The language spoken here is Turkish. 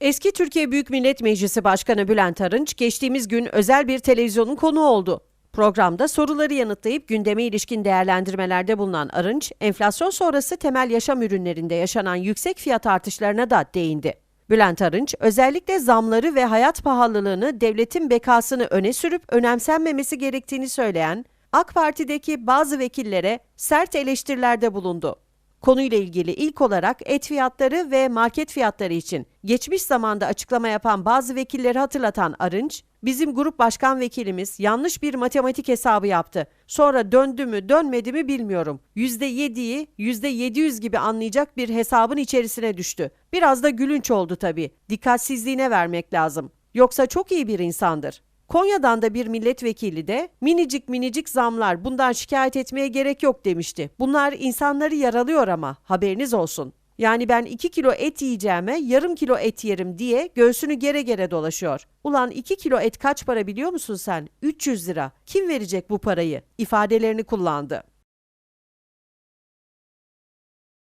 Eski Türkiye Büyük Millet Meclisi Başkanı Bülent Arınç geçtiğimiz gün özel bir televizyonun konuğu oldu. Programda soruları yanıtlayıp gündeme ilişkin değerlendirmelerde bulunan Arınç, enflasyon sonrası temel yaşam ürünlerinde yaşanan yüksek fiyat artışlarına da değindi. Bülent Arınç, özellikle zamları ve hayat pahalılığını devletin bekasını öne sürüp önemsenmemesi gerektiğini söyleyen AK Parti'deki bazı vekillere sert eleştirilerde bulundu. Konuyla ilgili ilk olarak et fiyatları ve market fiyatları için geçmiş zamanda açıklama yapan bazı vekilleri hatırlatan Arınç, bizim grup başkan vekilimiz yanlış bir matematik hesabı yaptı. Sonra döndü mü dönmedi mi bilmiyorum. %7'yi %700 gibi anlayacak bir hesabın içerisine düştü. Biraz da gülünç oldu tabii. Dikkatsizliğine vermek lazım. Yoksa çok iyi bir insandır. Konya'dan da bir milletvekili de minicik minicik zamlar bundan şikayet etmeye gerek yok demişti. Bunlar insanları yaralıyor ama haberiniz olsun. Yani ben 2 kilo et yiyeceğime yarım kilo et yerim diye göğsünü gere gere dolaşıyor. Ulan 2 kilo et kaç para biliyor musun sen? 300 lira. Kim verecek bu parayı? ifadelerini kullandı.